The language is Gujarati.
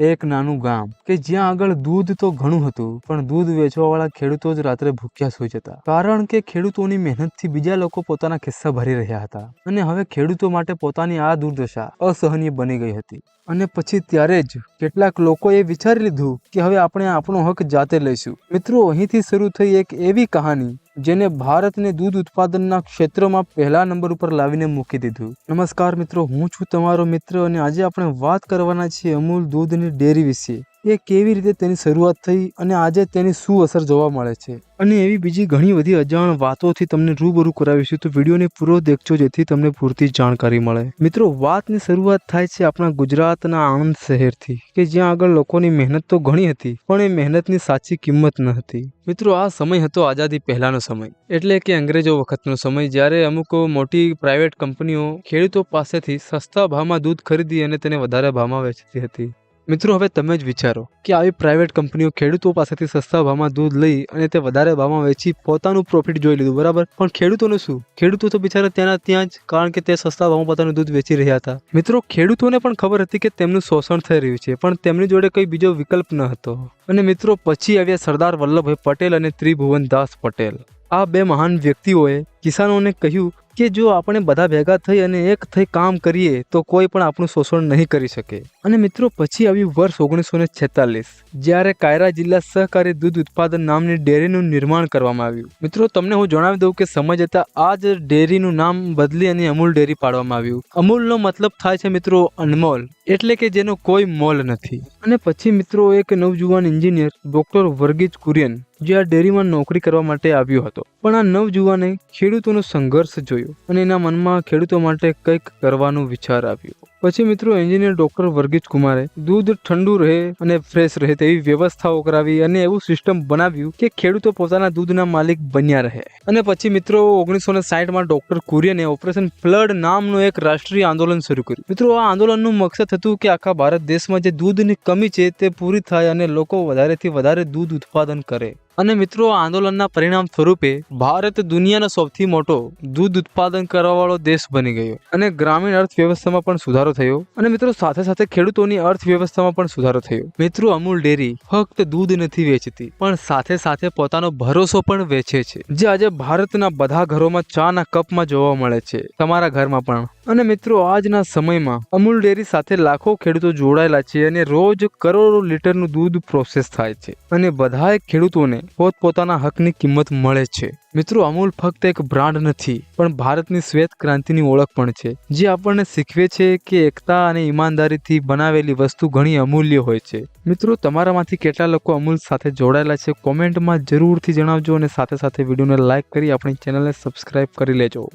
એક નાનું ગામ કે જ્યાં આગળ દૂધ તો ઘણું હતું, પણ દૂધ વેચવાવાળા ખેડૂતો જ રાત્રે ભૂખ્યા સૂઈ જતા. કારણ કે ખેડૂતોની મહેનતથી બીજા લોકો પોતાના ખિસ્સા ભરી રહ્યા હતા. અને હવે ખેડૂતો માટે પોતાની આ દુર્દશા અસહનીય બની ગઈ હતી. અને પછી ત્યારે જ કેટલાક લોકોએ વિચારી લીધું કે હવે આપણે આપણો હક જાતે લઈશું. મિત્રો, અહીંથી શરૂ થઈ એક એવી કહાની જેને ભારતને દૂધ ઉત્પાદનના ક્ષેત્રમાં પહેલા નંબર ઉપર લાવીને મૂકી દીધું. નમસ્કાર મિત્રો, હું છું તમારો મિત્ર અને આજે આપણે વાત કરવાના છીએ અમૂલ દૂધની ડેરી વિશે. એ કેવી રીતે તેની શરૂઆત થઈ અને આજે તેની શું અસર જોવા મળે છે? અને એવી બીજી ઘણી બધી અજાણ વાતોથી તમને રૂબરૂ કરાવીશું. તો વિડીયોને પૂરો દેખજો જેથી તમને પૂરતી જાણકારી મળે. મિત્રો, વાતની શરૂઆત થાય છે આપણા ગુજરાતના આણંદ શહેરથી, કે જ્યાં આગળ લોકોની મહેનત તો ઘણી હતી, પણ એ મહેનતની સાચી કિંમત ન હતી. મિત્રો, આ સમય હતો આઝાદી પહેલાનો સમય. એટલે કે અંગ્રેજો વખતનો સમય, જ્યારે અમુક મોટી પ્રાઇવેટ કંપનીઓ ખેડૂતો પાસેથી સસ્તા ભાવમાં દૂધ ખરીદી અને તેને વધારે ભાવમાં વેચતી હતી. મિત્રો, હવે તમે જ વિચારો કે આવી પ્રાઇવેટ કંપનીઓ ખેડૂતો પાસેથી સસ્તા ભાવમાં દૂધ લઈ અને તે વધારે ભાવમાં વેચી પોતાનું પ્રોફિટ જોઈ લીધું, બરાબર? પણ ખેડૂતોનું શું? ખેડૂતો તો બિચારા ત્યાંના ત્યાં જ, કારણ કે તે સસ્તા ભાવમાં પોતાનું દૂધ વેચી રહ્યા હતા. મિત્રો, ખેડૂતોને પણ ખબર હતી કે તેમનું શોષણ થઈ રહ્યું છે, પણ તેમની જોડે કોઈ બીજો વિકલ્પ ન હતો. અને મિત્રો, પછી આવ્યા સરદાર વલ્લભભાઈ પટેલ અને ત્રિભુવન દાસ પટેલ. આ બે મહાન વ્યક્તિઓએ કિસાનોને કહ્યું કે જો આપણે બધા ભેગા થઈ અને એક થઈ કામ કરીએ, તો કોઈ પણ આપણું શોષણ નહીં કરી શકે. અને મિત્રો, પછી આવ્યું વર્ષ ઓગણીસો ને છેતાલીસ, જ્યારે કાયરા જિલ્લા સહકારી દૂધ ઉત્પાદન નામની ડેરીનું નિર્માણ કરવામાં આવ્યું. મિત્રો, તમને હું જણાવી દઉં કે સમય જતાં આ જ ડેરીનું નામ બદલી અને અમૂલ ડેરી પાડવામાં આવ્યું. અમૂલનો મતલબ થાય છે મિત્રો, અનમોલ, એટલે કે જેનો કોઈ મોલ નથી. અને પછી મિત્રો, એક નવજુવાન એન્જિનિયર, ડોક્ટર વર્ગીજ કુરિયન જે આ ડેરીમાં નોકરી કરવા માટે આવ્યો હતો. પણ આ નવજુવાને ખેડૂતોનો સંઘર્ષ જોયો અને એના મનમાં ખેડૂતો માટે કંઈક કરવાનો વિચાર આવ્યો. પછી મિત્રો એન્જિનિયર ડોક્ટર વર્ગીજ કુમારે દૂધ ઠંડુ રહે અને ફ્રેશ રહે તેવી વ્યવસ્થાઓ કરાવી અને એવું સિસ્ટમ બનાવ્યું કે ખેડૂતો પોતાના દૂધના માલિક બન્યા રહે. અને પછી મિત્રો ઓગણીસો ને સાઠમાં ડોક્ટર કુરિયને ઓપરેશન ફ્લડ નામનું એક રાષ્ટ્રીય આંદોલન શરૂ કર્યું. મિત્રો આ આંદોલનનું મકસદ હતું કે આખા ભારત દેશમાં જે દૂધની કમી છે તે પૂરી થાય અને લોકો વધારેથી વધારે દૂધ ઉત્પાદન કરે. અને મિત્રો, આંદોલનના પરિણામ સ્વરૂપે ભારત દુનિયાનો સૌથી મોટો દૂધ ઉત્પાદન કરવાવાળો દેશ બની ગયો અને ગ્રામીણ અર્થવ્યવસ્થામાં પણ સુધારો થયો અને મિત્રો, સાથે સાથે ખેડૂતોની અર્થવ્યવસ્થામાં પણ સુધારો થયો. મિત્રો, અમૂલ ડેરી ફક્ત દૂધ નથી વેચતી, પણ સાથે સાથે પોતાનો ભરોસો પણ વેચે છે. જે આજે ભારતના બધા ઘરોમાં ચાના કપમાં જોવા મળે છે, તમારા ઘરમાં પણ. અને મિત્રો, આજના સમયમાં અમૂલ ડેરી સાથે લાખો ખેડૂતો જોડાયેલા છે અને રોજ કરોડો લીટરનું દૂધ પ્રોસેસ થાય છે. અને બધાએ ખેડૂતોને પોતપોતાના હકની કિંમત મળે છે. મિત્રો, અમૂલ ફક્ત એક બ્રાન્ડ નથી, પણ ભારતની શ્વેત ક્રાંતિની ઓળખ પણ છે. જે આપણને શીખવે છે કે એકતા અને ઈમાનદારીથી બનાવેલી વસ્તુ ઘણી અમૂલ્ય હોય છે. મિત્રો, તમારામાંથી કેટલા લોકો અમૂલ સાથે જોડાયેલા છે, કોમેન્ટમાં જરૂરથી જણાવજો અને સાથે સાથે વિડીયોને લાઇક કરી આપણી ચેનલને સબસ્ક્રાઇબ કરી લેજો.